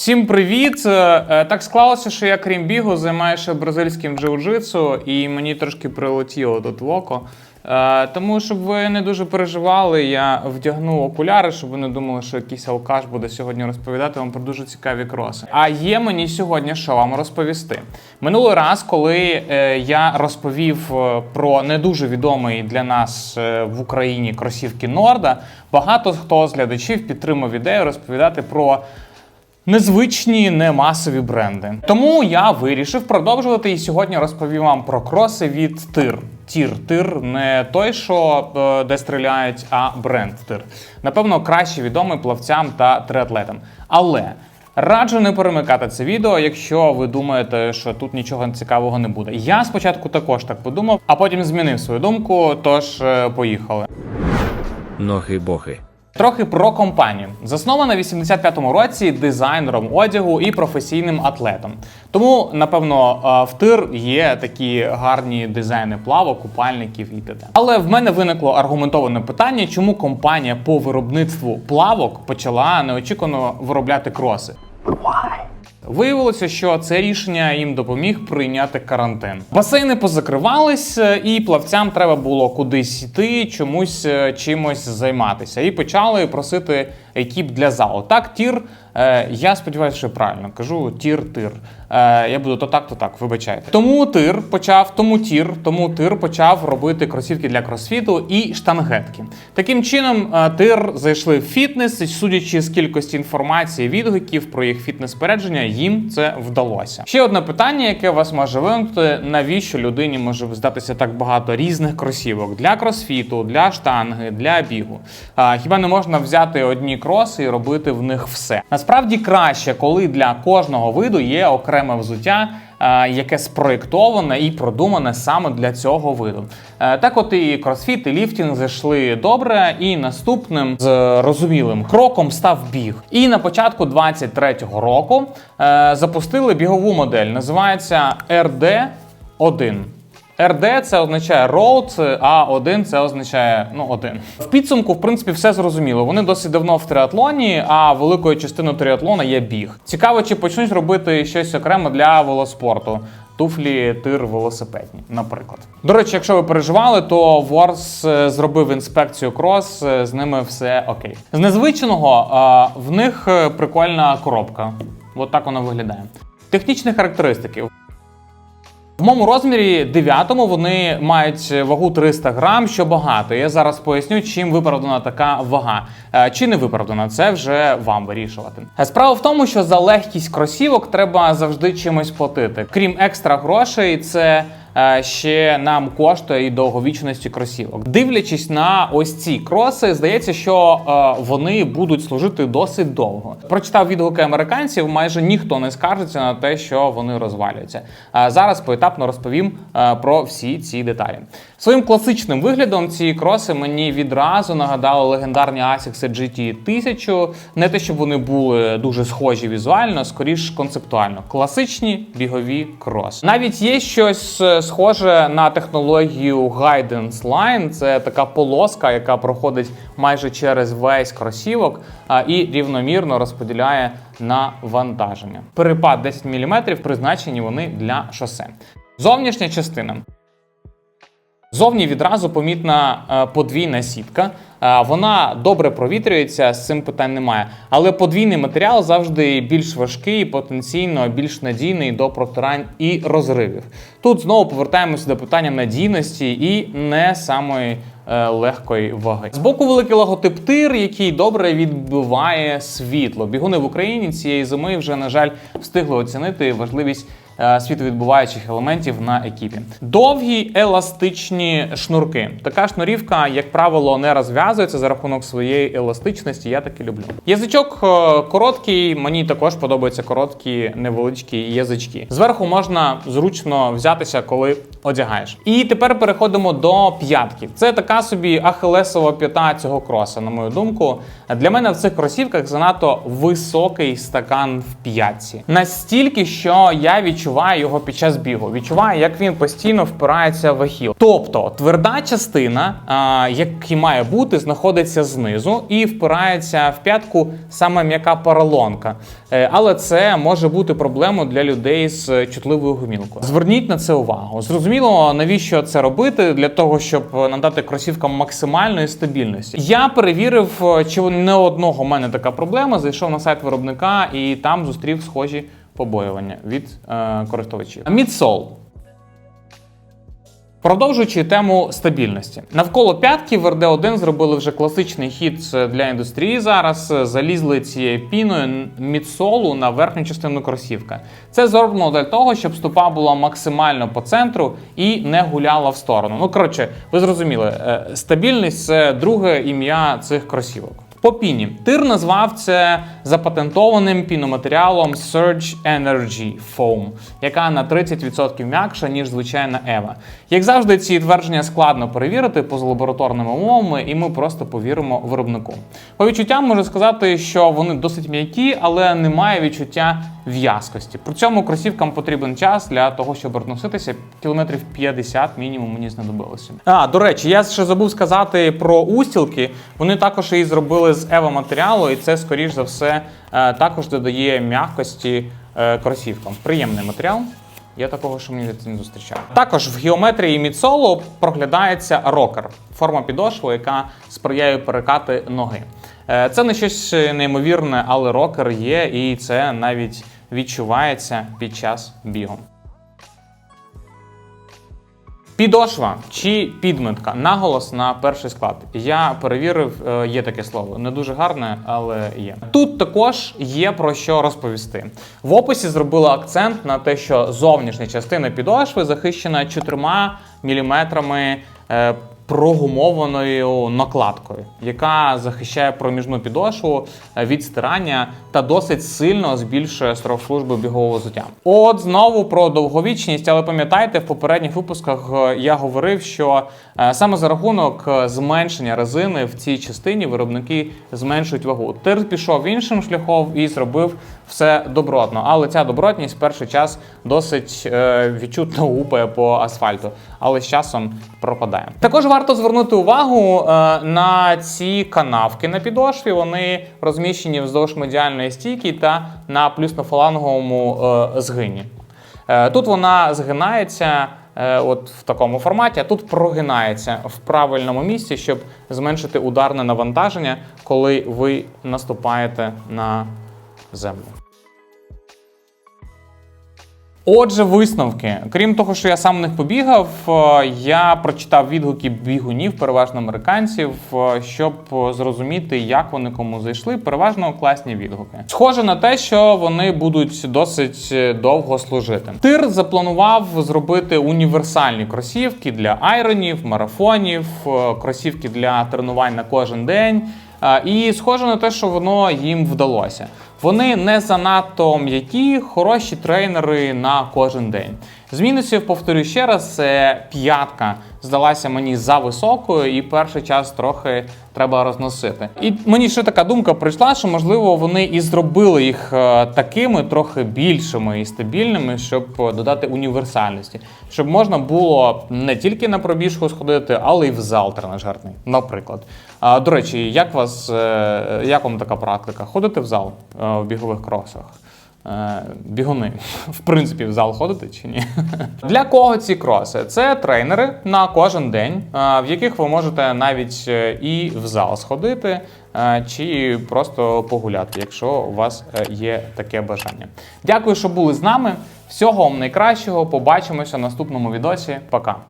Всім привіт! Е, е, Так склалося, що я крім бігу займаюся бразильським джиу-джитсу, і мені трошки прилетіло тут в. Е, Тому, щоб ви не дуже переживали, я вдягну окуляри, щоб ви не думали, що якийсь алкаш буде сьогодні розповідати вам про дуже цікаві кроси. А є мені сьогодні що вам розповісти. Минулий раз, коли я розповів про не дуже відомий для нас в Україні кросівки Норда, багато хто з глядачів підтримав ідею розповідати про незвичні, не масові бренди. Тому я вирішив продовжувати і сьогодні розповім вам про кроси від тир. Тір тир не той, що е, де стріляють, а бренд тир. Напевно, краще відомий плавцям та триатлетам. Але раджу не перемикати це відео, якщо ви думаєте, що тут нічого цікавого не буде. Я спочатку також так подумав, а потім змінив свою думку. Тож е, поїхали. Ноги бохи. Трохи про компанію. Заснована в 85-му році дизайнером одягу і професійним атлетом. Тому, напевно, е, в тир є такі гарні дизайни плавок, купальників і т.д. Але в мене виникло аргументоване питання, чому компанія по виробництву плавок почала неочікувано виробляти кроси. Виявилося, що це рішення їм допоміг прийняти карантин. Басейни позакривались, е, і плавцям треба було кудись йти, чомусь е, чимось займатися. І почали просити екіп для залу. Так, тір. е, Я сподіваюся, що правильно кажу тір-тир. Е, Я буду то так, то так, вибачайте. Тому тир почав, тому тір, тому тир почав робити кросівки для кросфіту і штангетки. Таким чином, е, тир зайшли в фітнес, і судячи з кількості інформації, відгуків про їх фітнес-передження, їм це вдалося. Ще одне питання, яке вас може виникнути: навіщо людині може здатися так багато різних кросівок для кросфіту, для штанги, для бігу? Хіба не можна взяти одні кроси і робити в них все? Насправді краще, коли для кожного виду є окреме взуття. е, Яке спроєктоване і продумане саме для цього виду. Е, Так, от і кросфіт, і ліфтінг зайшли добре, і наступним зрозумілим кроком став біг. І на початку 23-го року е, запустили бігову модель. Називається RD1. RD це означає road, а 1 це означає ну один. В підсумку, в принципі, все зрозуміло. Вони досить давно в триатлоні, а великою частиною триатлона є біг. Цікаво, чи почнуть робити щось окремо для велоспорту. Туфлі тир велосипедні, наприклад. До речі, якщо ви переживали, то Ворс е, зробив інспекцію крос, е, з ними все окей. З незвичного е, в них прикольна коробка. От так вона виглядає. Технічні характеристики. В моєму розмірі 9 вони мають вагу 300 грам, що багато. Я зараз поясню, чим виправдана така вага. Е, Чи не виправдана, це вже вам вирішувати. Е, Справа в тому, що за легкість кросівок треба завжди чимось платити. Крім екстра грошей, це ще нам коштує і довговічності кросівок. Дивлячись на ось ці кроси, здається, що е, вони будуть служити досить довго. Прочитав відгуки американців, майже ніхто не скаржиться на те, що вони розвалюються. Е, зараз поетапно розповім е, про всі ці деталі. Своїм класичним виглядом ці кроси мені відразу нагадали легендарні Asics GT 1000. Не те, щоб вони були дуже схожі візуально, скоріш концептуально. Класичні бігові кроси. Навіть є щось схоже на технологію Guidance Line. Це така полоска, яка проходить майже через весь кросівок і рівномірно розподіляє навантаження. Перепад 10 мм призначені вони для шосе. Зовнішня частина. Зовні відразу помітна е, подвійна сітка. Е, Вона добре провітрюється, з цим питань немає. Але подвійний матеріал завжди більш важкий, потенційно більш надійний до протирань і розривів. Тут знову повертаємося до питання надійності і не самої е, легкої ваги. Збоку великий логотип тир, який добре відбиває світло. Бігуни в Україні цієї зими вже, на жаль, встигли оцінити важливість світовідбуваючих елементів на екіпі. Довгі еластичні шнурки. Така шнурівка, як правило, не розв'язується за рахунок своєї еластичності. Я таки люблю. Язичок е, короткий. Мені також подобаються короткі невеличкі язички. Зверху можна зручно взятися, коли одягаєш. І тепер переходимо до п'ятків. Це така собі ахилесова п'ята цього кроса, на мою думку. Для мене в цих кросівках занадто високий стакан в п'ятці. Настільки, що я відчуваю відчуває його під час бігу. Відчуває, як він постійно впирається в ахіл. Тобто тверда частина, а, як і має бути, знаходиться знизу і впирається в п'ятку саме м'яка поролонка. Е, Але це може бути проблемою для людей з чутливою гумілкою. Зверніть на це увагу. Зрозуміло, навіщо це робити для того, щоб надати кросівкам максимальної стабільності. Я перевірив, е, чи не одного в мене така проблема. Зайшов на сайт виробника і там зустрів схожі побоювання від е, користувачів. Мідсол. Продовжуючи тему стабільності, навколо п'ятки в РД1 зробили вже класичний хід для індустрії. Зараз залізли цією піною мідсолу на верхню частину кросівка. Це зроблено для того, щоб стопа була максимально по центру і не гуляла в сторону. Ну коротше, ви зрозуміли, е, стабільність це друге ім'я цих кросівок. По піні тир назвав це запатентованим піноматеріалом Surge Energy Foam, яка на 30% м'якша, ніж звичайна Ева. Як завжди, ці твердження складно перевірити поза лабораторними умовами, і ми просто повіримо виробнику. По відчуттям можу сказати, що вони досить м'які, але немає відчуття в'язкості. При цьому кросівкам потрібен час для того, щоб розноситися кілометрів 50 мінімум мені знадобилося. А до речі, я ще забув сказати про устілки. Вони також її зробили з ева матеріалу, і це, скоріш за все, е, також додає м'якості е, кросівкам. Приємний матеріал. Я такого, що мені не зустрічав. Також в геометрії мідсолу проглядається рокер, форма підошви, яка сприяє перекати ноги. Е, Це не щось неймовірне, але рокер є, і це навіть відчувається під час бігу. Підошва чи підмитка наголос на перший склад. Я перевірив, е, є таке слово. Не дуже гарне, але є. Тут також є про що розповісти. В описі зробили акцент на те, що зовнішня частина підошви захищена 4 міліметрами е, прогумованою накладкою, яка захищає проміжну підошву е, від стирання та досить сильно збільшує строк служби бігового взуття. От знову про довговічність, але пам'ятайте, в попередніх випусках е, я говорив, що е, саме за рахунок зменшення резини в цій частині виробники зменшують вагу. Тир пішов іншим шляхом і зробив все добротно. Але ця добротність перший час досить відчутно гупає по асфальту, але з часом пропадає. Також варто звернути увагу е, на ці канавки на підошві. Вони розміщені вздовж медіальної стійки та на плюснофаланговому е, згині. Е, Тут вона згинається от в такому форматі, а тут прогинається в правильному місці, щоб зменшити ударне навантаження, коли ви наступаєте на землю. Отже, висновки. Крім того, що я сам них побігав, е, я прочитав відгуки бігунів, переважно американців, е, щоб зрозуміти, як вони кому зайшли. Переважно класні відгуки. Схоже на те, що вони будуть досить е, довго служити. Тир запланував зробити універсальні кросівки для айронів, марафонів, кросівки для тренувань на кожен день. І схоже на те, що воно їм вдалося. Вони не занадто м'які, хороші тренери на кожен день. З мінусів, повторюю ще раз, це п'ятка здалася мені за високою, і перший час трохи треба розносити. І мені ще така думка прийшла, що можливо вони і зробили їх е, такими трохи більшими і стабільними, щоб додати універсальності, щоб можна було не тільки на пробіжку сходити, але й в зал тренажерний, наприклад. До речі, як вас е, як вам така практика? Ходите в зал е, в бігових кросах? Е, Бігуни, в принципі, в зал ходите чи ні? Для кого ці кроси? Це тренери на кожен день, е, в яких ви можете навіть е, і в зал сходити, чи просто погуляти, якщо у вас є таке бажання. Дякую, що були з нами. Всього вам найкращого. Побачимося в наступному відосі. Пока.